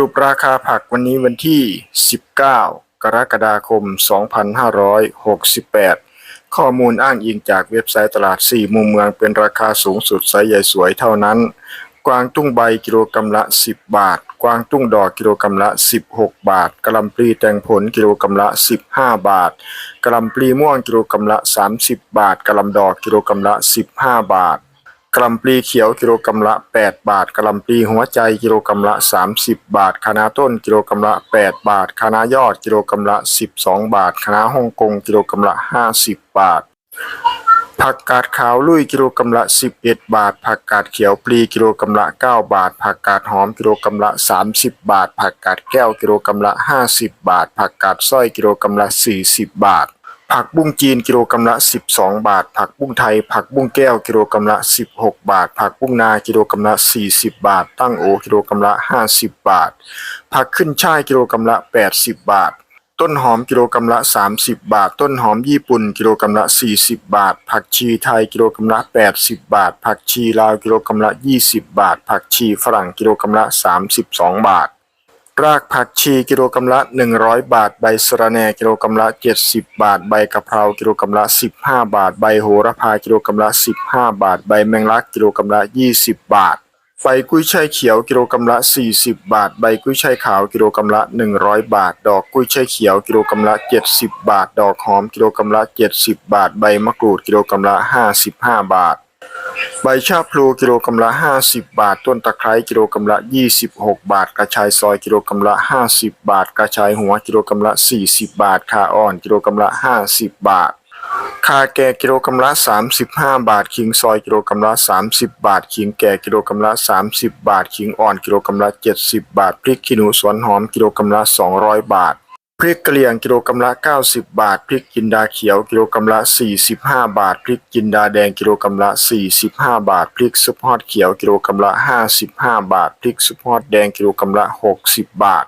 รุปราคาผักวันนี้วันที่ 19 กรกฎาคม 2568 ข้อมูลอ้างอิงจากเว็บไซต์ตลาด 4 มุมเมืองเป็นราคาสูงสุดไซส์ใหญ่สวยเท่านั้น กวางตุ้งใบกิโลกรัมละ 10 บาท กวางตุ้งดอกกิโลกรัมละ 16 บาทกะลำปลีแตงผลกิโลกรัมละ 15 บาทกะลำปลีม่วงกิโลกรัมละ 30 บาทกะลำดอกกิโลกรัมละ 15 บาท กล่ำปลีเขียวกิโลกรัมละ 8 บาทกล่ำปลีหัวใจกิโลกรัมละ 30 บาทคะน้าต้นกิโลกรัมละ 8 บาทคะน้ายอดกิโลกรัมละ 12 บาทคะน้าฮ่องกงกิโลกรัมละ 50 บาท ผักกาดขาวลุยกิโลกรัมละ 11 บาท ผักกาดเขียวปลีกิโลกรัมละ 9 บาท ผักกาดหอมกิโลกรัมละ 30 บาท ผักกาดแก้วกิโลกรัมละ 50 บาท ผักกาดสร้อยกิโลกรัมละ 40 บาท ผักบุ้งจีนกิโลกรัมละ 12 บาท ผักบุ้งไทย ผักบุ้งแก้วกิโลกรัมละ 16 บาท ผักบุ้งนากิโลกรัมละ 40 บาท ตั้งโอกิโลกรัมละ 50 บาท ผักขึ้นช่ายกิโลกรัมละ 80 บาท ต้นหอมกิโลกรัมละ 30 บาท ต้นหอมญี่ปุ่นกิโลกรัมละ 40 บาท ผักชีไทยกิโลกรัมละ 80 บาท ผักชีลาวกิโลกรัมละ 20 บาท ผักชีฝรั่งกิโลกรัมละ 32 บาท รากผักชีกิโลกรัมละ 100 บาท ใบสะระแหน่กิโลกรัมละ 70 บาท ใบกะเพรากิโลกรัมละ 15 บาท ใบโหระพากิโลกรัมละ 15 บาท ใบแมงลักกิโลกรัมละ 20 บาท ใบกุ้ยช่ายเขียวกิโลกรัมละ 40 บาท ใบกุ้ยช่ายขาวกิโลกรัมละ 100 บาท ดอกกุ้ยช่ายเขียวกิโลกรัมละ 70 บาท ดอกหอมกิโลกรัมละ 70 บาท ใบมะกรูดกิโลกรัมละ 55 บาท ใบชาพลูกิโลกรัมละ 50 บาท ต้นตะไคร้กิโลกรัมละ 26 บาท กระชายซอยกิโลกรัมละ 50 บาท กระชายหัวกิโลกรัมละ 40 บาทขาอ่อนกิโลกรัมละ 50 บาทคาแก่กิโลกรัมละ 35 บาทขิงซอยกิโลกรัมละ 30 บาทขิงแก่กิโลกรัมละ 30 บาทขิงอ่อนกิโลกรัมละ 70 บาท พริกขี้หนูสวนหอมกิโลกรัมละ 200 บาท พริกกะเหรี่ยงกิโลกรัมละ 90 บาท พริกจินดาเขียวกิโลกรัมละ 45 บาท พริกจินดาแดงกิโลกรัมละ 45 บาท พริกซุปฮอตเขียวกิโลกรัมละ 55 บาท พริกซุปฮอตแดงกิโลกรัมละ 60 บาท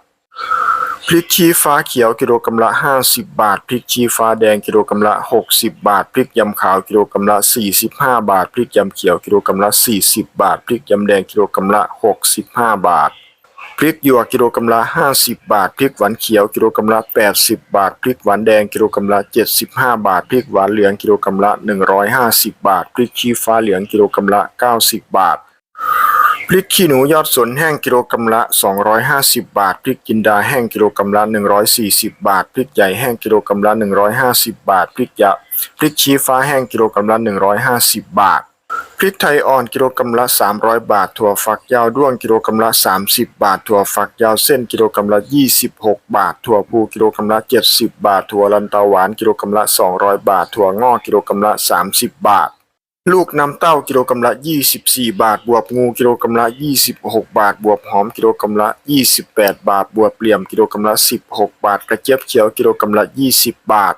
พริกชี้ฟ้าเขียวกิโลกรัมละ 50 บาท พริกชี้ฟ้าแดงกิโลกรัมละ 60 บาท พริกยำขาวกิโลกรัมละ 45 บาท พริกยำเขียวกิโลกรัมละ 40 บาท พริกยำแดงกิโลกรัมละ 65 บาท พริกหยวกกิโลกรัมละ50 บาท พริกหวานเขียวกิโลกรัมละ80 บาท พริกหวานแดงกิโลกรัมละ75 บาท พริกหวานเหลืองกิโลกรัมละ 150 บาท พริกชี้ฟ้าเหลืองกิโลกรัมละ 90 บาท พริกขี้หนูยอดสนแห้งกิโลกรัมละ 250 บาท พริกจินดาแห้งกิโลกรัมละ 140 บาท พริกใหญ่แห้งกิโลกรัมละ 150 บาท พริกยะพริกชี้ฟ้าแห้งกิโลกรัมละ 150 บาท ริกไทยอ่อนกิโลกรัมละ 300 บาท ถั่วฝักยาวด้วงกิโลกรัมละ 30 บาท ถั่วฝักยาวเส้นกิโลกรัมละ 26 บาท ถั่วพูกิโลกรัมละ 70 บาท ถั่วลันเตาหวานกิโลกรัมละ 200 บาท ถั่วงอกกิโลกรัมละ 30 บาท ลูกน้ำเต้ากิโลกรัมละ 24 บาท บวบงูกิโลกรัมละ 26 บาท บวบหอมกิโลกรัมละ 28 บาท บวบเหลี่ยมกิโลกรัมละ 16 บาท กระเจี๊ยบเขียวกิโลกรัมละ 20 บาท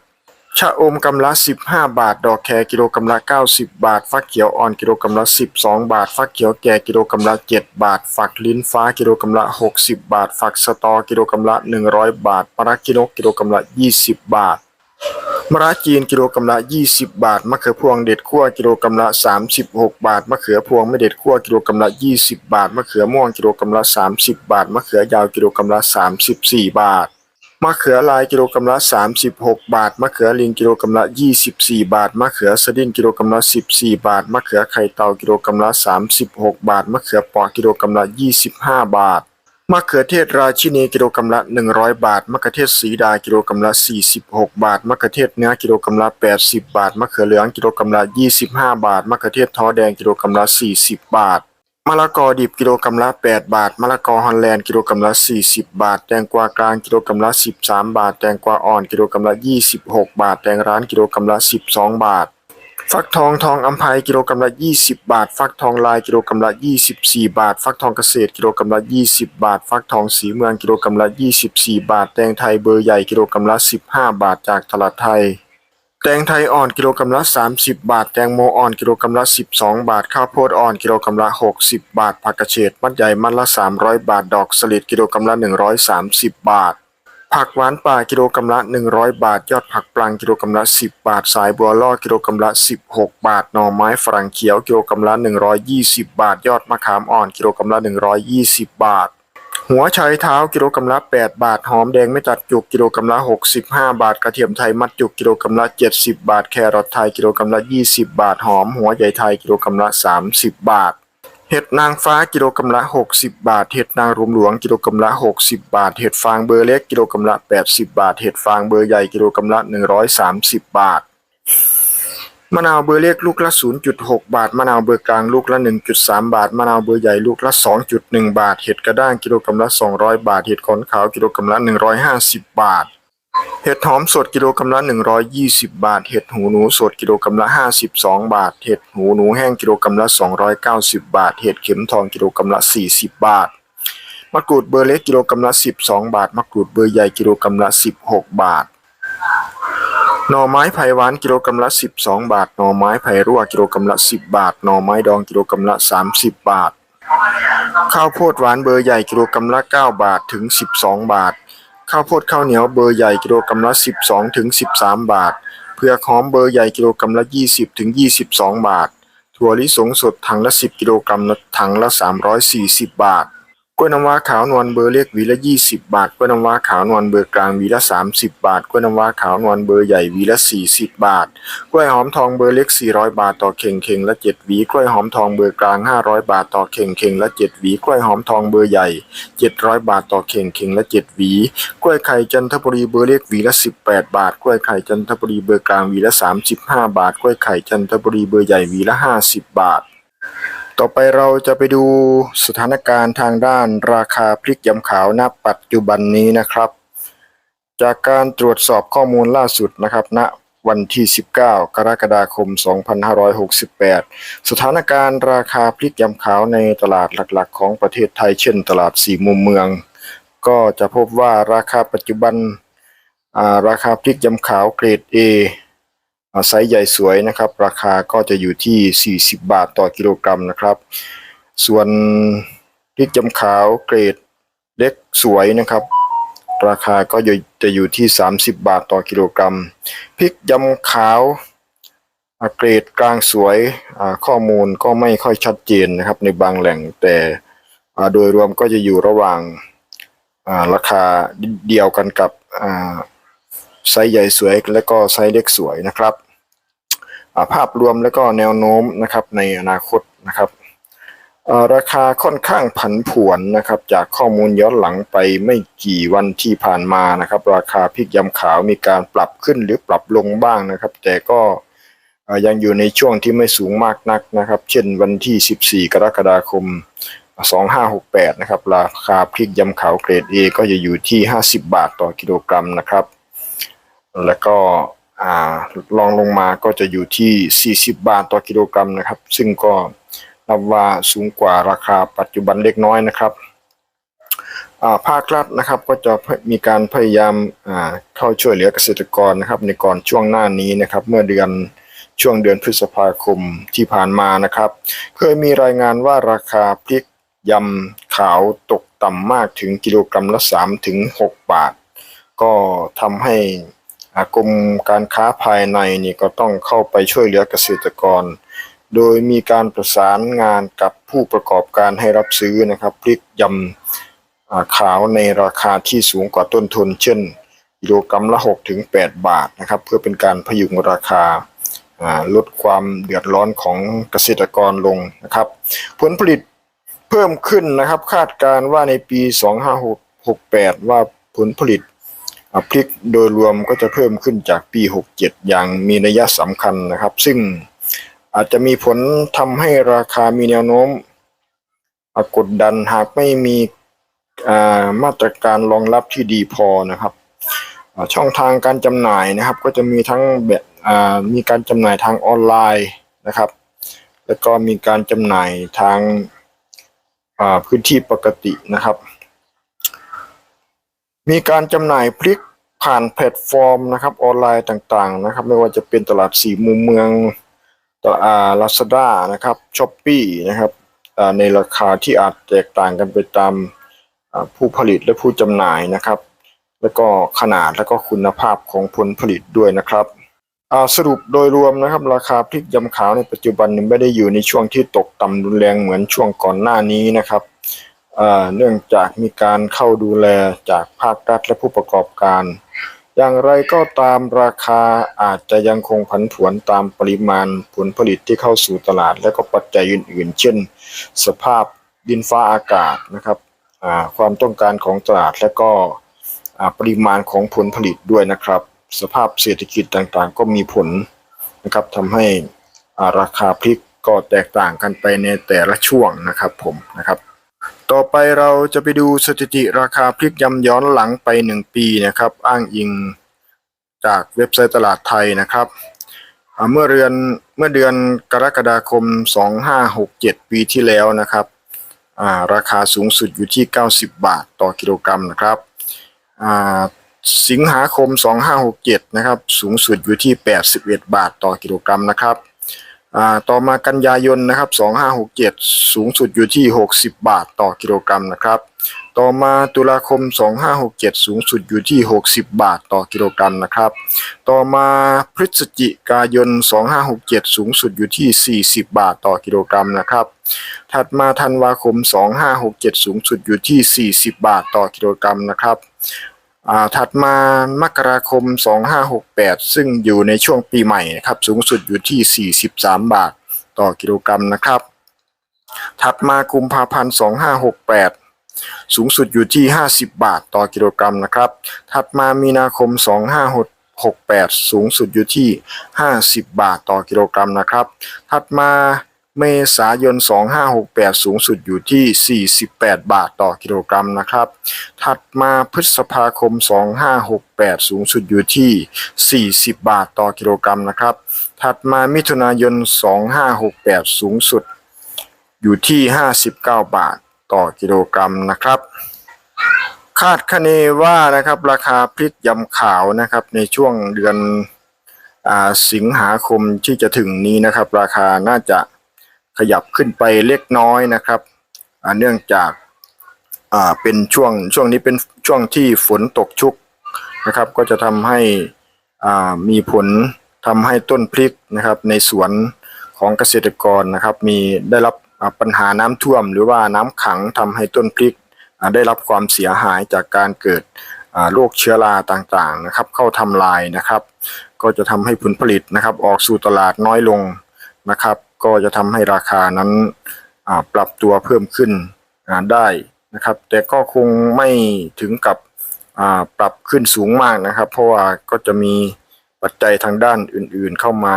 ชะอมกำละ 15 บาท ดอกแคกิโลกรัมละ 90 บาท ฟักเขียวอ่อนกิโลกรัมละ 12 บาท ฟักเขียวแก่กิโลกรัมละ 7 บาท ฝักลิ้นฟ้ากิโลกรัมละ 60 บาท ฝักสตอกิโลกรัมละ 100 บาทปลาร้ากิโลกิโลกรัมละ 20 บาทมะระจีนกิโลกรัมละ 20 บาท มะเขือพวงเด็ดคั่วกิโลกรัมละ 36 บาท มะเขือพวงไม่เด็ดคั่วกิโลกรัมละ 20 บาท มะเขือม่วงกิโลกรัมละ 30 บาท มะเขือยาวกิโลกรัมละ 34 บาท มะเขือลายกิโลกรัมละ36 บาท มะเขือลิงกิโลกรัมละ 24 บาท มะเขือสะดิ้นกิโลกรัมละ 14 บาท มะเขือไข่เต่ากิโลกรัมละ 36 บาท มะเขือปอกิโลกรัมละ 25 บาท มะเขือเทศราชินีกิโลกรัมละ 100 บาท มะเขือเทศสีดากิโลกรัมละ 46 บาท มะเขือเทศเนื้อกิโลกรัมละ 80 บาท มะเขือเหลืองกิโลกรัมละ 25 บาท มะเขือเทศท้อแดงกิโลกรัมละ 40 บาท มะละกอดิบกิโลกรัมละ 8 บาท มะละกอฮอลแลนด์กิโลกรัมละ 40 บาท แตงกวากลางกิโลกรัมละ 13 บาท แตงกวาอ่อนกิโลกรัมละ 26 บาท แตงร้านกิโลกรัมละ 12 บาท ฟักทองทองอัมภัยกิโลกรัมละ 20 บาท ฟักทองลายกิโลกรัมละ 24 บาท ฟักทองเกษตรกิโลกรัมละ 20 บาท ฟักทองสีเมืองกิโลกรัมละ 24 บาท แตงไทยเบอร์ใหญ่กิโลกรัมละ 15 บาทจากตลาดไทย แตงไทยอ่อนกิโลกรัมละ 30 บาท แตงโมอ่อนกิโลกรัมละ 12 บาท ข้าวโพดอ่อนกิโลกรัมละ 60 บาท ผักกระเฉดมัดใหญ่มัดละ 300 บาท ดอกสลิดกิโลกรัมละ 130 บาท ผักหวานป่ากิโลกรัมละ 100 บาท ยอดผักปลังกิโลกรัมละ 10 บาท สายบัวล่อกิโลกรัมละ 16 บาท หน่อไม้ฝรั่งเขียวกิโลกรัมละ 120 บาท ยอดมะขามอ่อนกิโลกรัมละ 120 บาท หัวไชเท้ากิโลกรัมละ 8 บาท หอมแดงไม่ตัดจุกกิโลกรัมละ 65 บาท กระเทียมไทยมัดจุกกิโลกรัมละ 70 บาท แครอทไทยกิโลกรัมละ 20 บาท หอมหัวใหญ่ไทยกิโลกรัมละ 30 บาท เห็ดนางฟ้ากิโลกรัมละ 60 บาท เห็ดนางรมหลวงกิโลกรัมละ 60 บาท เห็ดฟางเบอร์เล็กกิโลกรัมละ 80 บาท เห็ดฟางเบอร์ใหญ่กิโลกรัมละ 130 บาท มะนาวเบอร์เล็กลูกละ 0.6 บาท มะนาวเบอร์กลางลูกละ 1.3 บาท มะนาวเบอร์ใหญ่ลูกละ 2.1 บาท เห็ดกระด้างกิโลกรัมละ 200 บาท เห็ดขอนขาวกิโลกรัมละ 150 บาท เห็ดหอมสดกิโลกรัมละ 120 บาท เห็ดหูหนูสดกิโลกรัมละ 52 บาท เห็ดหูหนูแห้งกิโลกรัมละ 290 บาท เห็ดเข็มทองกิโลกรัมละ 40 บาท มะกรูดเบอร์เล็กกิโลกรัมละ 12 บาท มะกรูดเบอร์ใหญ่กิโลกรัมละ 16 บาท หน่อไม้ไผ่หวานกิโลกรัมละ 12 บาท หน่อไม้ไผ่รั่วกิโลกรัมละ 10 บาท หน่อไม้ดองกิโลกรัมละ 30 บาท ข้าวโพดหวานเบอร์ใหญ่กิโลกรัมละ 9 บาทถึง 12 บาท ข้าวโพดข้าวเหนียวเบอร์ใหญ่กิโลกรัมละ 12ถึง13 บาท เผือกหอมเบอร์ใหญ่กิโลกรัมละ 20ถึง22 บาท ถั่วลิสงสดถังละ 10 กิโลกรัมถังละ 340 บาท กล้วยน้ำว้าขาวนวลเบอร์เล็กหวีละ20บบาท กล้วยน้ำว้าขาวนวลเบอร์กลางหวีละ30บบาท กล้วยน้ำว้าขาวนวลเบอร์ใหญ่หวีละ40บบาท กล้วยหอมทองเบอร์เล็ก400บาทต่อเข่งเข่งละ7หวี กล้วยหอมทองเบอร์กลาง500บาทต่อเข่งเข่งละ7หวี กล้วยหอมทองเบอร์ใหญ่700บาทต่อเข่งเข่งละ7หวี กล้วยไข่จันทบุรีเบอร์เล็กหวีละ18บแปดบาท กล้วยไข่จันทบุรีเบอร์กลางหวีละ35บห้าบาท กล้วยไข่จันทบุรีเบอร์ใหญ่หวีละ50บาท ต่อไปเราจะไปดูสถานการณ์ทางด้านราคาพริกยำขาวณปัจจุบันนี้นะครับ จากการตรวจสอบข้อมูลล่าสุดนะครับณวันที่ 19 กรกฎาคม 2568 สถานการณ์ราคาพริกยำขาวในตลาดหลักๆ ของประเทศไทยเช่น ตลาดสี่มุมเมือง ก็จะพบว่าราคาปัจจุบันราคาพริกยำขาวเกรด A อ่า ไซส์ใหญ่สวยนะครับ ราคาก็จะอยู่ที่ 40 บาทต่อกิโลกรัมนะครับ ส่วนพริกยำขาวเกรดเล็กสวยนะครับ ราคาก็จะอยู่ที่ 30 บาทต่อกิโลกรัมพริกยำขาวเกรดกลางสวยข้อมูลก็ไม่ค่อยชัดเจนนะครับในบางแหล่งแต่โดยรวมก็จะอยู่ระหว่างราคาเดียวกันกับไซส์ใหญ่สวยและก็ไซส์เล็กสวยนะครับ ภาพรวมและก็แนวโน้มนะครับในอนาคตนะครับราคาค่อนข้างผันผวนนะครับ จากข้อมูลย้อนหลังไปไม่กี่วันที่ผ่านมานะครับ ราคาพริกยำขาวมีการปรับขึ้นหรือปรับลงบ้างนะครับ แต่ก็ยังอยู่ในช่วงที่ไม่สูงมากนักนะครับ เช่นวันที่ 14 กรกฎาคม 2568 นะครับ ราคาพริกยำขาวเกรด A ก็จะอยู่ที่ 50 บาทต่อกิโลกรัมนะครับ แล้วก็ อ่าลองลงมาก็จะอยู่ที่ 40 บาทต่อกิโลกรัมนะครับ ซึ่งก็นับว่าสูงกว่าราคาปัจจุบันเล็กน้อยนะครับภาครัฐนะครับก็จะมีการพยายามเข้าช่วยเหลือเกษตรกรนะครับ ในก่อนช่วงหน้านี้นะครับ เมื่อเดือนช่วงเดือนพฤษภาคมที่ผ่านมานะครับ เคยมีรายงานว่าราคาพริกยำขาวตกต่ำมากถึงกิโลกรัมละ3ถึง6บาท ก็ทำให้ กรมการค้าภายในนี่ก็ต้องเข้าไปช่วยเหลือเกษตรกร โดยมีการประสานงานกับผู้ประกอบการให้รับซื้อนะครับพริกยำขาวในราคาที่สูงกว่าต้นทุน เช่นกิโลกรัมละ6ถึง8บาทนะครับ เพื่อเป็นการพยุงราคาลดความเดือดร้อนของเกษตรกรลงนะครับ ผลผลิตเพิ่มขึ้นนะครับ คาดการว่าในปี 2568 ว่าผลผลิต พริกโดยรวมก็จะเพิ่มขึ้นจากปี 67 อย่างมีนัยสำคัญนะครับ ซึ่งอาจจะมีผลทำให้ราคามีแนวโน้มกดดันหากไม่มีมาตรการรองรับที่ดีพอนะครับ ช่องทางการจำหน่ายนะครับ ก็จะมีทั้งแบบมีการจำหน่ายทางออนไลน์นะครับ แล้วก็มีการจำหน่ายทางพื้นที่ปกตินะครับ มีการจำหน่ายพลิกผ่านแพลตฟอร์มนะครับออนไลน์ต่างๆนะครับ ไม่ว่าจะเป็นตลาดสี่มุมเมืองต่ออ่าลาซาด้านะครับช้อปปี้นะครับในราคาที่อาจแตกต่างกันไปตามผู้ผลิตและผู้จำหน่ายนะครับ แล้วก็ขนาดและก็คุณภาพของผลผลิตด้วยนะครับสรุปโดยรวมนะครับ ราคาพริกยำขาวในปัจจุบันนี้ไม่ได้อยู่ในช่วงที่ตกต่ำรุนแรงเหมือนช่วงก่อนหน้านี้นะครับ เนื่องจากมีการเข้าดูแลจากภาครัฐและผู้ประกอบการ อย่างไรก็ตามราคาอาจจะยังคงผันผวนตามปริมาณผลผลิตที่เข้าสู่ตลาด และก็ปัจจัยอื่น ๆ เช่น สภาพดินฟ้าอากาศนะครับความต้องการของตลาดและก็ปริมาณของผลผลิตด้วยนะครับ สภาพเศรษฐกิจต่างๆ ก็มีผลนะครับทำให้ราคาพริกก็แตกต่างกันไปในแต่ละช่วงนะครับผมนะครับ ต่อไปเราจะไปดูสถิติราคาพริกยำย้อนหลังไป 1 ปีนะครับ อ้างอิงจากเว็บไซต์ตลาดไทยนะครับเมื่อเดือนเมื่อเดือนกรกฎาคม 2567 ปีที่แล้วนะครับาราคาสูงสุดอยู่ที่ 90 บาทต่อกิโลกรัมนะครับอ่าสิงหาคม 2567 นะครับ สูงสุดอยู่ที่ 81 บาทต่อกิโลกรัมนะครับ อ่าต่อมากันยายนนะครับ 2567 สูงสุดอยู่ที่ 60 บาทต่อกิโลกรัมนะครับ ต่อมาตุลาคม 2567 สูงสุดอยู่ที่ 60 บาทต่อกิโลกรัมนะครับ ต่อมาพฤศจิกายน 2567 สูงสุดอยู่ที่ 40 บาทต่อกิโลกรัมนะครับ ถัดมาธันวาคม 2567 สูงสุดอยู่ที่ 40 บาทต่อกิโลกรัมนะครับ อ่าถัดมามกราคม 2568 ซึ่งอยู่ในช่วงปีใหม่นะครับสูงสุดอยู่ที่ 43 บาท ต่อกิโลกรัมนะครับ ถัดมากุมภาพันธ์ 2568 สูงสุดอยู่ที่ 50 บาท ต่อกิโลกรัมนะครับ ถัดมามีนาคม 2568 สูงสุดอยู่ที่ 50 บาท ต่อกิโลกรัมนะครับ ถัดมา เมษายน 2568 สูงสุดอยู่ที่ 48 บาทต่อกิโลกรัมนะครับ ถัดมาพฤษภาคม 2568 สูงสุดอยู่ที่ 40 บาทต่อกิโลกรัมนะครับ ถัดมามิถุนายน 2568 สูงสุดอยู่ที่ 59 บาทต่อกิโลกรัมนะครับ คาดคะเนว่านะครับราคาพริกยำขาวนะครับในช่วงเดือนอสิงหาคมที่จะถึงนี้นะครับ ราคาน่าจะ ขยับขึ้นไปเล็กน้อยนะครับเนื่องจากเป็นช่วงช่วงนี้เป็นช่วงที่ฝนตกชุกนะครับ ก็จะทำให้มีผลทำให้ต้นพริกนะครับในสวนของเกษตรกรนะครับ มีได้รับปัญหาน้ำท่วม หรือว่าน้ำขังทำให้ต้นพริกได้รับความเสียหายจากการเกิดโรคเชื้อราต่างๆนะครับ เข้าทำลายนะครับ ก็จะทำให้ผลผลิตนะครับ ออกสู่ตลาดน้อยลงนะครับ ก็จะทำให้ราคานั้นปรับตัวเพิ่มขึ้นได้นะครับ แต่ก็คงไม่ถึงกับปรับขึ้นสูงมากนะครับ เพราะว่าก็จะมีปัจจัยทางด้านอื่นๆเข้ามา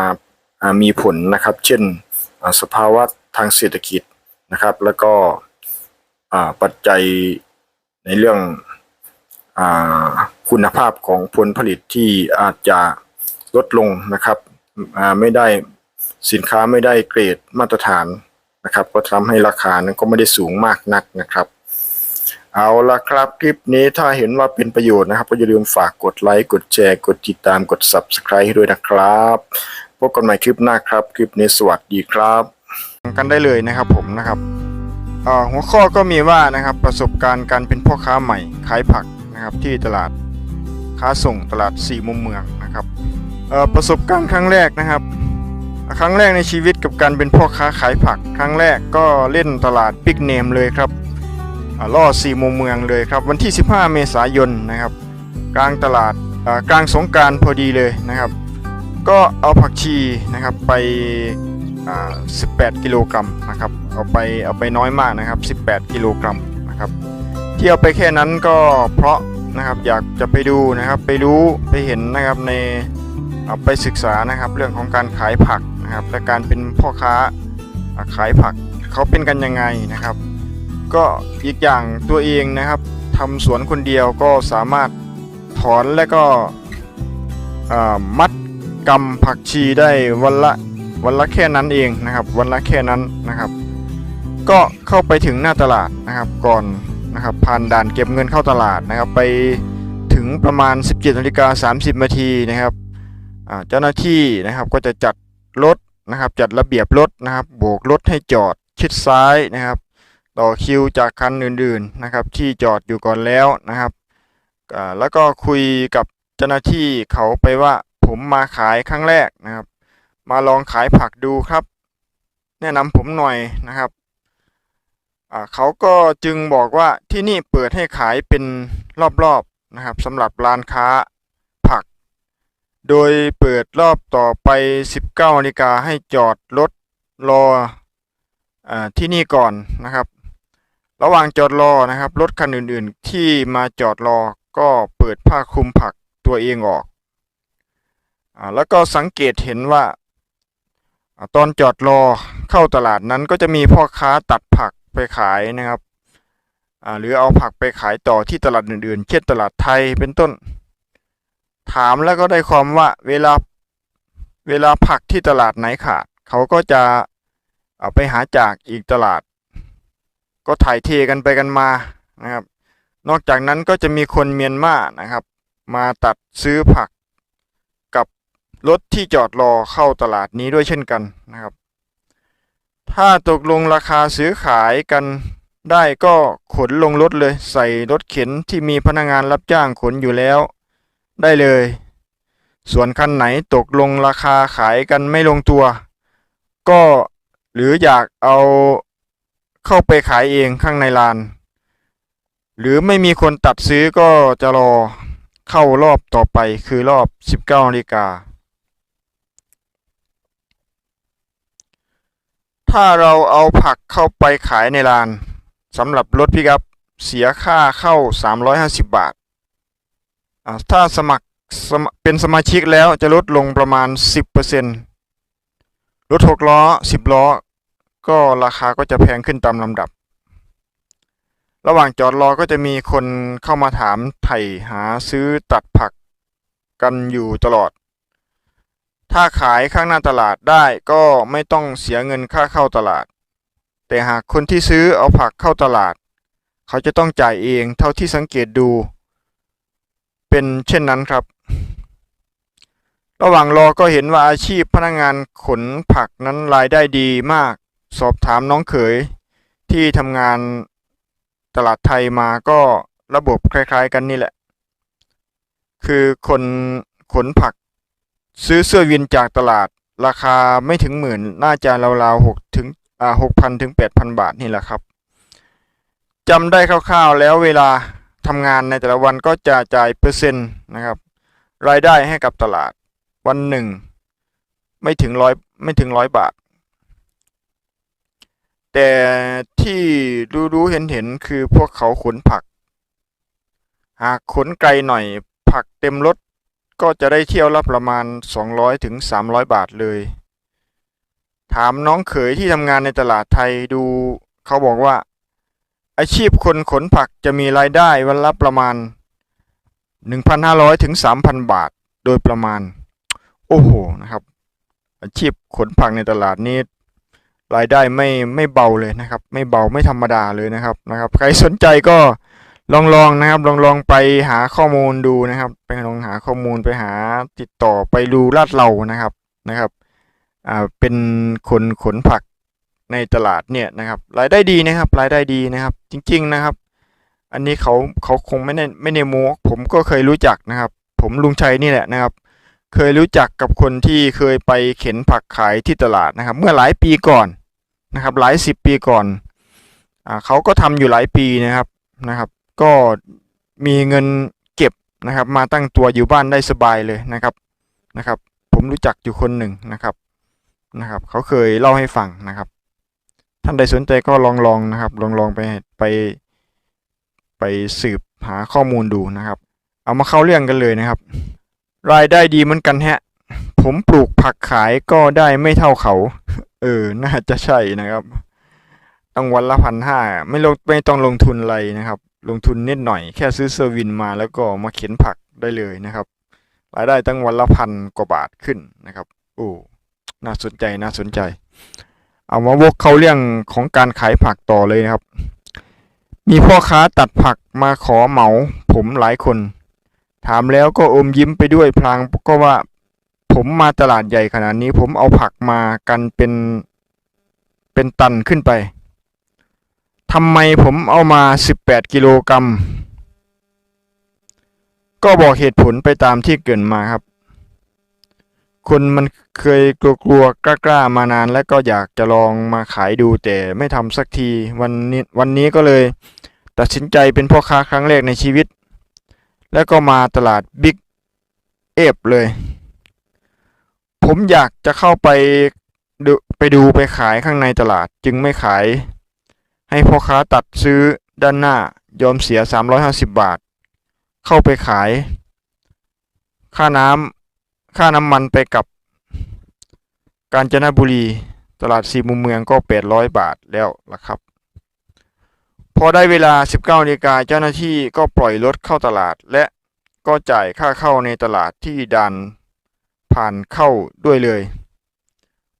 มีผลนะครับ เช่นสภาวะทางเศรษฐกิจนะครับ แล้วก็ปัจจัยในเรื่องอคุณภาพของผลผลิตที่อาจจะลดลงนะครับไม่ได้ สินค้าไม่ได้เกรดมาตรฐานนะครับ ก็ทำให้ราคานั้นก็ไม่ได้สูงมากนักนะครับ เอาละครับคลิปนี้ถ้าเห็นว่าเป็นประโยชน์นะครับ ก็อย่าลืมฝากกดไลค์กดแชร์ กดติดตามกด Subscribe ให้ด้วยนะครับพบกันใหม่คลิปหน้าครับ คลิปนี้สวัสดีครับกันได้เลยนะครับผมนะครับหัวข้อก็มีว่านะครับประสบการณ์การเป็นพ่อค้าใหม่ขายผักนะครับที่ตลาดค้าส่งตลาดสี่มุมเมืองนะครับประสบการณ์ครั้งแรกนะครับ ครั้งแรกในชีวิตกับการเป็นพ่อค้าขายผัก ครั้งแรกก็เล่นตลาดปิกเนมเลยครับอ่าล่อสี่มุมเมืองเลยครับ วันที่ 15 เมษายนนะครับ กลางตลาดอ่ากลางสงการพอดีเลยนะครับ ก็เอาผักชีนะครับไปอ่า18 กิโลกรัมนะครับเอาไปเอาไปน้อยมากนะครับ 18 กิโลกรัมนะครับที่เอาไปแค่นั้นก็เพราะนะครับอยากจะไปดูนะครับไปรู้ไปเห็นนะครับใน เอาไปศึกษานะครับเรื่องของการขายผักนะครับและการเป็นพ่อค้าขายผักเขาเป็นกันยังไงนะครับ ก็อีกอย่างตัวเองนะครับทำสวนคนเดียวก็สามารถถอนและก็มัดกำผักชีได้วันละวันละแค่นั้นเองนะครับ วันละแค่นั้นนะครับ ก็เข้าไปถึงหน้าตลาดนะครับก่อนนะครับผ่านด่านเก็บเงินเข้าตลาดนะครับ ไปถึงประมาณ 17นาฬิกา30นาทีนะครับ เจ้าหน้าที่นะครับก็จะจัดรถนะครับจัดระเบียบรถนะครับโบกรถให้จอดชิดซ้ายนะครับ ต่อคิวจากคันอื่นๆนะครับ ที่จอดอยู่ก่อนแล้วนะครับแล้วก็คุยกับเจ้าหน้าที่เขาไปว่าผมมาขายครั้งแรกนะครับ มาลองขายผักดูครับ แนะนำผมหน่อยนะครับเขาก็จึงบอกว่าที่นี่เปิดให้ขายเป็นรอบๆนะครับสำหรับร้านค้า โดยเปิดรอบต่อไป 19นาฬิกาให้จอดรถรออที่นี่ก่อนนะครับ ระหว่างจอดรอนะครับรถคันอื่นๆ ที่มาจอดรอก็เปิดผ้าคลุมผักตัวเองออกอแล้วก็สังเกตเห็นว่าตอนจอดรอเข้าตลาดนั้นก็จะมีพ่อค้าตัดผักไปขายนะครับหรือเอาผักไปขายต่อที่ตลาดอื่นๆ เช่นตลาดไทยเป็นต้น ถามแล้วก็ได้ความว่าเวลาเวลาผักที่ตลาดไหนขาด เขาก็จะเอาไปหาจากอีกตลาด ก็ถ่ายเทกันไปกันมานะครับ นอกจากนั้นก็จะมีคนเมียนมานะครับ มาตัดซื้อผักกับรถที่จอดรอเข้าตลาดนี้ด้วยเช่นกันนะครับ ถ้าตกลงราคาซื้อขายกันได้ก็ขนลงรถเลย ใส่รถเข็นที่มีพนักงานรับจ้างขนอยู่แล้ว ได้เลย ส่วนคันไหนตกลงราคาขายกันไม่ลงตัว ก็หรืออยากเอาเข้าไปขายเองข้างในลาน หรือไม่มีคนตัดซื้อก็จะรอเข้ารอบต่อไปคือรอบ 19นาฬิกาถ้าเราเอาผักเข้าไปขายในลานสำหรับรถพิกับเสียค่าเข้า 350 บาทอ่า ถ้าสมัครเป็นสมาชิกแล้วจะลดลงประมาณ 10%รถ6ล้อ 10 ล้อ ก็ราคาก็จะแพงขึ้นตามลำดับ ระหว่างจอดรอก็จะมีคนเข้ามาถามไถ่หาซื้อตัดผักกันอยู่ตลอด ถ้าขายข้างหน้าตลาดได้ก็ไม่ต้องเสียเงินค่าเข้าตลาด แต่หากคนที่ซื้อเอาผักเข้าตลาด เขาจะต้องจ่ายเองเท่าที่สังเกตดู เป็นเช่นนั้นครับ ระหว่างรอก็เห็นว่าอาชีพพนักงานขนผักนั้นรายได้ดีมาก สอบถามน้องเขยที่ทำงานตลาดไทยมาก็ระบบคล้ายๆกันนี่แหละ คือคนขนผัก ซื้อเสื้อวินจากตลาดราคาไม่ถึงหมื่น น่าจะราวๆหกถึงอ่าหกพันถึงแปดพันบาทนี่แหละครับจำได้คร่าวๆแล้วเวลา ทำงานในแต่ละวันก็จะจ่ายเปอร์เซ็นต์นะครับ รายได้ให้กับตลาดวันหนึ่ง ไม่ถึงร้อยไม่ถึงร้อยบาท แต่ที่รู้รู้เห็นเห็นๆคือพวกเขาขนผัก หากขนไกลหน่อยผักเต็มรถก็จะได้เที่ยวละประมาณ 200ถึง300 บาทเลย ถามน้องเขยที่ทำงานในตลาดไทยดู เขาบอกว่า อาชีพคนขนผักจะมีรายได้วันละประมาณ 1,500 ถึง 3,000 บาทโดยประมาณ โอ้โหนะครับ อาชีพขนผักในตลาดนี้ รายได้ไม่ไม่เบาเลยนะครับ ไม่เบาไม่ธรรมดาเลยนะครับนะครับ ใครสนใจก็ลองลองนะครับลองลองไปหาข้อมูลดูนะครับไปลองหาข้อมูลไปหาติดต่อไปดูลาดเรานะครับนะครับอ่าเป็นคนขนผัก ในตลาดเนี่ยนะครับรายได้ดีนะครับรายได้ดีนะครับ จริง ๆนะครับ อันนี้เขาเขาคงไม่ได้ไม่ได้โม้ผมก็เคยรู้จักนะครับ ผมลุงชัยนี่แหละนะครับ เคยรู้จักกับคนที่เคยไปเข็นผักขายที่ตลาดนะครับ เมื่อหลายปีก่อนนะครับ หลายสิบปีก่อนอ่าเขาก็ทำอยู่หลายปีนะครับนะครับ ก็มีเงินเก็บนะครับ มาตั้งตัวอยู่บ้านได้สบายเลยนะครับนะครับ ผมรู้จักอยู่คนหนึ่งนะครับนะครับ เขาเคยเล่าให้ฟังนะครับ ท่านใดสนใจก็ลองลองนะครับ ลองลองไปไป ไปสืบหาข้อมูลดูนะครับ เอามาเข้าเรื่องกันเลยนะครับ รายได้ดีเหมือนกันแฮะ ผมปลูกผักขายก็ได้ไม่เท่าเขา เออ น่าจะใช่นะครับต้องวันละพันห้าไม่ลงไม่ต้องลงทุนอะไรนะครับ ลงทุนนิดหน่อยแค่ซื้อเซอร์วินมาแล้วก็มาเข็นผักได้เลยนะครับ รายได้ตั้งวันละพันกว่าบาทขึ้นนะครับ โอ้ น่าสนใจน่าสนใจ เอามาวกเข้าเรื่องของการขายผักต่อเลยนะครับ มีพ่อค้าตัดผักมาขอเหมา ผมหลายคน ถามแล้วก็อมยิ้มไปด้วยพลางก็ว่าผมมาตลาดใหญ่ขนาดนี้ผมเอาผักมากันเป็นเป็นตันขึ้นไปทำไมผมเอามา 18 กิโลกรัมก็บอกเหตุผลไปตามที่เกินมาครับ คนมันเคยกลัวๆกล้าๆมานาน แล้วก็อยากจะลองมาขายดูแต่ไม่ทำสักทีวันนี้วันนี้ก็เลย ตัดสินใจเป็นพ่อค้าครั้งแรกในชีวิต แล้วก็มาตลาดบิ๊กเอฟเลย ผมอยากจะเข้าไปดูไปดูไปขายข้างในตลาดจึงไม่ขาย ให้พ่อค้าตัดซื้อด้านหน้ายอมเสีย 350 บาท เข้าไปขาย ค่าน้ำ ค่าน้ำมันไปกับ กาญจนบุรีตลาดสี่มุมเมืองก็ 800 บาทแล้วล่ะครับ พอได้เวลา 19นาฬิกาเจ้าหน้าที่ก็ปล่อยรถเข้าตลาด และก็จ่ายค่าเข้าในตลาดที่ดันผ่านเข้าด้วยเลย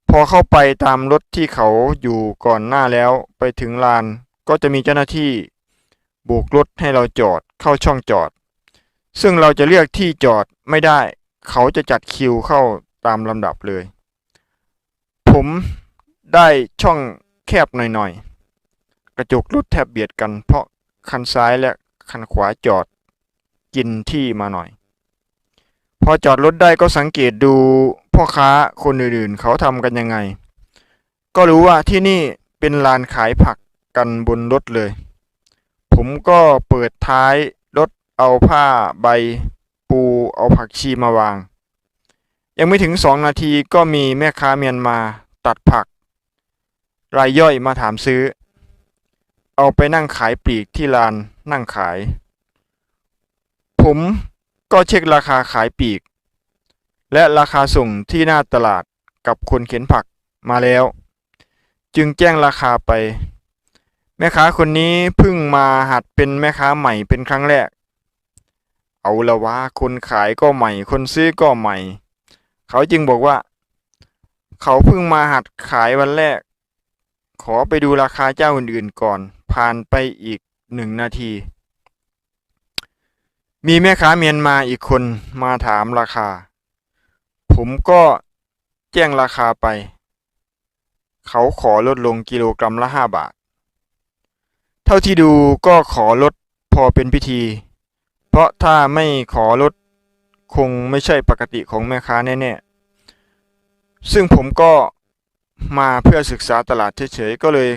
พอเข้าไปตามรถที่เขาอยู่ก่อนหน้าแล้วไปถึงลานก็จะมีเจ้าหน้าที่โบกรถให้เราจอดเข้าช่องจอด ซึ่งเราจะเลือกที่จอดไม่ได้ เขาจะจัดคิวเข้าตามลำดับเลย ผมได้ช่องแคบหน่อยๆ กระจกรถแทบเบียดกัน เพราะคันซ้ายและคันขวาจอดกินที่มาหน่อย พอจอดรถได้ก็สังเกตดูพ่อค้าคนอื่นๆ เขาทำกันยังไง ก็รู้ว่าที่นี่เป็นลานขายผักกันบนรถเลย ผมก็เปิดท้ายรถเอาผ้าใบ ปูเอาผักชีมาวาง ยังไม่ถึงสองนาทีก็มีแม่ค้าเมียนมาตัดผัก รายย่อยมาถามซื้อ เอาไปนั่งขายปลีกที่ลานนั่งขาย ผมก็เช็คราคาขายปลีก และราคาส่งที่หน้าตลาดกับคนเข็นผักมาแล้ว จึงแจ้งราคาไป แม่ค้าคนนี้เพิ่งมาหัดเป็นแม่ค้าใหม่เป็นครั้งแรก เอาละวะคนขายก็ใหม่ คนซื้อก็ใหม่ เขาจึงบอกว่า เขาเพิ่งมาหัดขายวันแรก ขอไปดูราคาเจ้าอื่นๆก่อน ผ่านไปอีกหนึ่งนาที มีแม่ค้าเมียนมาอีกคนมาถามราคา ผมก็แจ้งราคาไป เขาขอลดลงกิโลกรัมละห้าบาท เท่าที่ดูก็ขอลดพอเป็นพิธี เพราะถ้าไม่ขอลดคงไม่ใช่ปกติของแม่ค้าแน่ๆ ซึ่งผมก็มาเพื่อศึกษาตลาดเฉยๆ ก็เลย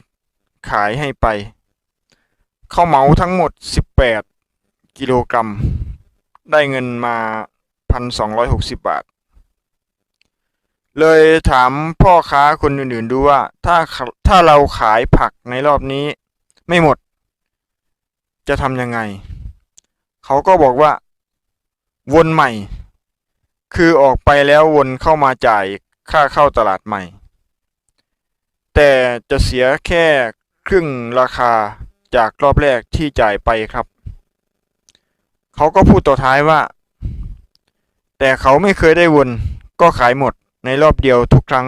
ขายให้ไป เข้าเหมาทั้งหมด 18 กิโลกรัม ได้เงินมา 1,260 บาท เลยถามพ่อค้าคนอื่นๆดูว่า ถ้าถ้าเราขายผักในรอบนี้ไม่หมด จะทำยังไง เขาก็บอกว่า วนใหม่ คือออกไปแล้ววนเข้ามาจ่ายค่าเข้าตลาดใหม่ แต่จะเสียแค่ครึ่งราคาจากรอบแรกที่จ่ายไปครับ เขาก็พูดต่อท้ายว่า แต่เขาไม่เคยได้วนก็ขายหมดในรอบเดียวทุกครั้ง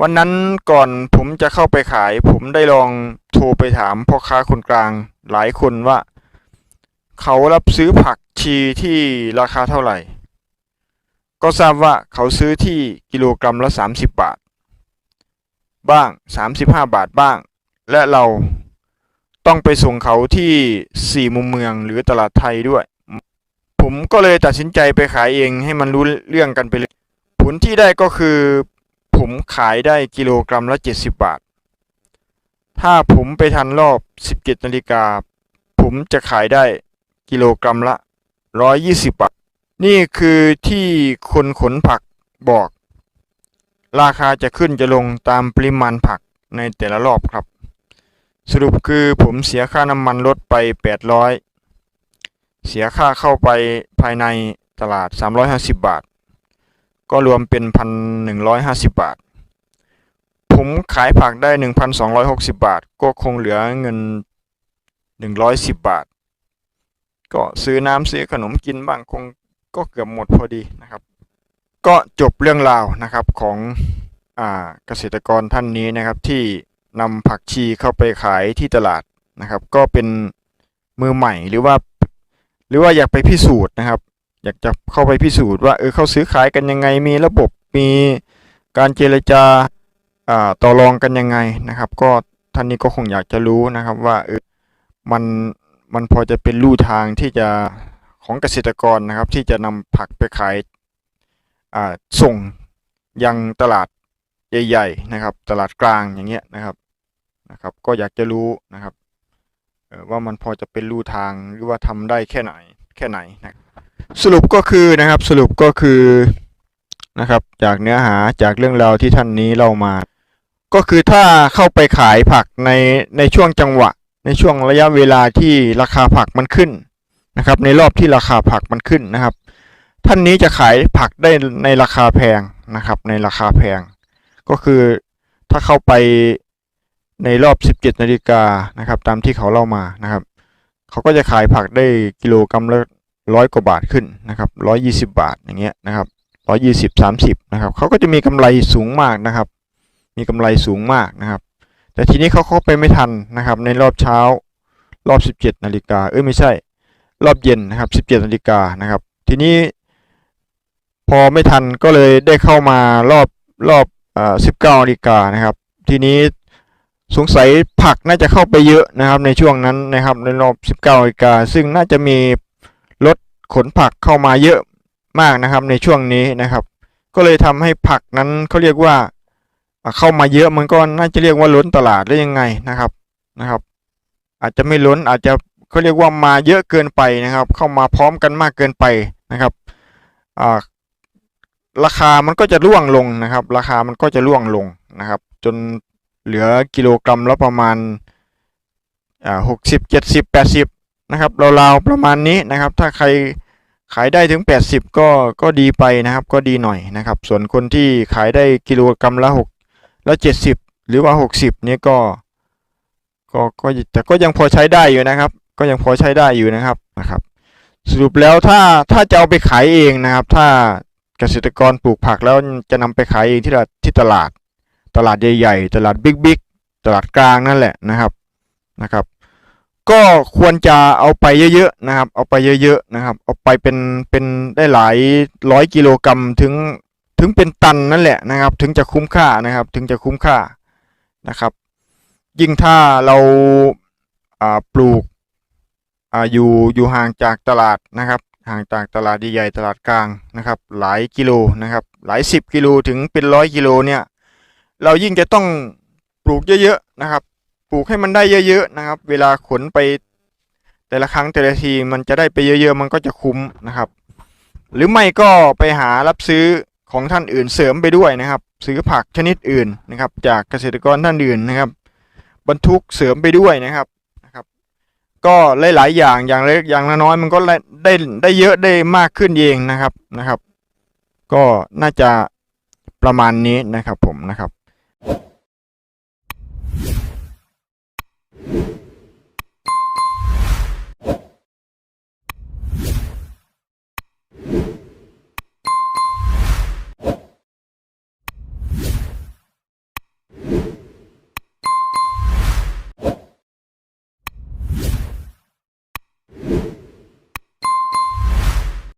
วันนั้นก่อนผมจะเข้าไปขาย ผมได้ลองโทรไปถามพ่อค้าคนกลางหลายคนว่า เขารับซื้อผักชีที่ราคาเท่าไหร่ ก็ทราบว่าเขาซื้อที่กิโลกรัมละ 30 บาท บ้าง 35 บาทบ้าง และเราต้องไปส่งเขาที่สี่มุมเมืองหรือตลาดไทยด้วย ผมก็เลยตัดสินใจไปขายเองให้มันรู้เรื่องกันไปเลย ผลที่ได้ก็คือ ผมขายได้กิโลกรัมละ 70 บาท ถ้าผมไปทันรอบ 17นาฬิกาผมจะขายได้ กิโลกรัมละ 120 บาท นี่คือที่คนขนผักบอก ราคาจะขึ้นจะลงตามปริมาณผักในแต่ละรอบครับ สรุปคือผมเสียค่าน้ำมันรถไป 800 เสียค่าเข้าไปภายในตลาด 350 บาท ก็รวมเป็น 1,150 บาท ผมขายผักได้ 1,260 บาท ก็คงเหลือเงิน 110 บาท ก็ซื้อน้ำซื้อขนมกินบ้างคงก็เกือบหมดพอดีนะครับ ก็จบเรื่องราวนะครับของอเกษตรกรท่านนี้นะครับที่นำผักชีเข้าไปขายที่ตลาดนะครับ ก็เป็นมือใหม่หรือว่า หรือว่าอยากไปพิสูจน์นะครับ อยากจะเข้าไปพิสูจน์ว่าเออเขาซื้อขายกันยังไงมีระบบมีการเจรจาอ่าต่อรองกันยังไงนะครับ ก็ท่านนี้ก็คงอยากจะรู้นะครับว่าเออมัน มันพอจะเป็นลู่ทางที่จะของเกษตรกรนะครับ ที่จะนำผักไปขายส่งยังตลาดใหญ่ ๆ นะครับ ตลาดกลางอย่างเงี้ยนะครับนะครับ ก็อยากจะรู้นะครับว่ามันพอจะเป็นรูทางหรือว่าทำได้แค่ไหนแค่ไหนนะสรุปก็คือนะครับสรุปก็คือนะครับ จากเนื้อหาจากเรื่องราวที่ท่านนี้เล่ามา ก็คือถ้าเข้าไปขายผักในในช่วงจังหวะ ในช่วงระยะเวลาที่ราคาผักมันขึ้นนะครับ ในรอบที่ราคาผักมันขึ้นนะครับ ท่านนี้จะขายผักได้ในราคาแพงนะครับ ในราคาแพง ก็คือถ้าเข้าไปในรอบ 17นาฬิกานะครับ ตามที่เขาเล่ามานะครับ เขาก็จะขายผักได้กิโลกรัมละร้อยกว่าบาทขึ้นนะครับร้อยยี่สิบาทอย่างเงี้ยนะครับร้อยยี่สิบสามสิบนะครับเขาก็จะมีกำไรสูงมากนะครับ มีกำไรสูงมากนะครับ แต่ทีนี้เขาเข้าไปไม่ทันนะครับ ในรอบเช้ารอบ 17นาฬิกาเอ้ยไม่ใช่ รอบเย็นนะครับ17นาฬิกานะครับ ทีนี้พอไม่ทันก็เลยได้เข้ามารอบรอบอ่า19นาฬิกานะครับ ทีนี้สงสัยผักน่าจะเข้าไปเยอะนะครับในช่วงนั้นนะครับในรอบ 19นาฬิกาซึ่งน่าจะมีรถขนผักเข้ามาเยอะมากนะครับในช่วงนี้นะครับ ก็เลยทำให้ผักนั้นเขาเรียกว่า เข้ามาเยอะมันก็น่าจะเรียกว่าล้นตลาดได้ยังไงนะครับนะครับ อาจจะไม่ล้นอาจจะเขาเรียกว่ามาเยอะเกินไปนะครับ เข้ามาพร้อมกันมากเกินไปนะครับราคามันก็จะร่วงลงนะครับ ราคามันก็จะร่วงลงนะครับ จนเหลือกิโลกรัมละประมาณหกสิบเจ็ดสิบแปดสิบนะครับราวๆประมาณนี้นะครับ ถ้าใครขายได้ถึงแปดสิบก็ก็ดีไปนะครับ ก็ดีหน่อยนะครับ ส่วนคนที่ขายได้กิโลกรัมละ หกละเจ็ดสิบหรือว่าหกสิบนี่ก็ก็ก็แต่ก็ยังพอใช้ได้อยู่นะครับ ก็ยังพอใช้ได้อยู่นะครับนะครับ สรุปแล้วถ้าถ้าจะเอาไปขายเองนะครับ ถ้าเกษตรกรปลูกผักแล้วจะนำไปขายเองที่ตลาดที่ตลาด ตลาดใหญ่ๆ ตลาดบิ๊กๆ ตลาดกลางนั่นแหละนะครับนะครับ ก็ควรจะเอาไปเยอะๆนะครับ เอาไปเยอะๆนะครับ เอาไปเป็นเป็นได้หลายร้อยกิโลกรัมถึง ถึงเป็นตันนั่นแหละนะครับ ถึงจะคุ้มค่านะครับ ถึงจะคุ้มค่านะครับ ยิ่งถ้าเราปลูกออยู่อยู่ห่างจากตลาดนะครับ ห่างจากตลาดใหญ่ๆตลาดกลางนะครับ หลายกิโลนะครับ หลายสิบกิโลถึงเป็นร้อยกิโลเนี่ยเรายิ่งจะต้องปลูกเยอะๆนะครับ ปลูกให้มันได้เยอะ ๆนะครับ เวลาขนไปแต่ละครั้งแต่ละทีมันจะได้ไปเยอะ ๆ มันก็จะคุ้มนะครับ หรือไม่ก็ไปหารับซื้อ ของท่านอื่นเสริมไปด้วยนะครับ ซื้อผักชนิดอื่นนะครับ จากเกษตรกรท่านอื่นนะครับ บรรทุกเสริมไปด้วยนะครับนะครับ ก็หลายๆอย่างอย่างเล็กอย่างน้อยมันก็ได้ได้ได้เยอะได้มากขึ้นเองนะครับนะครับ ก็น่าจะประมาณนี้นะครับผมนะครับ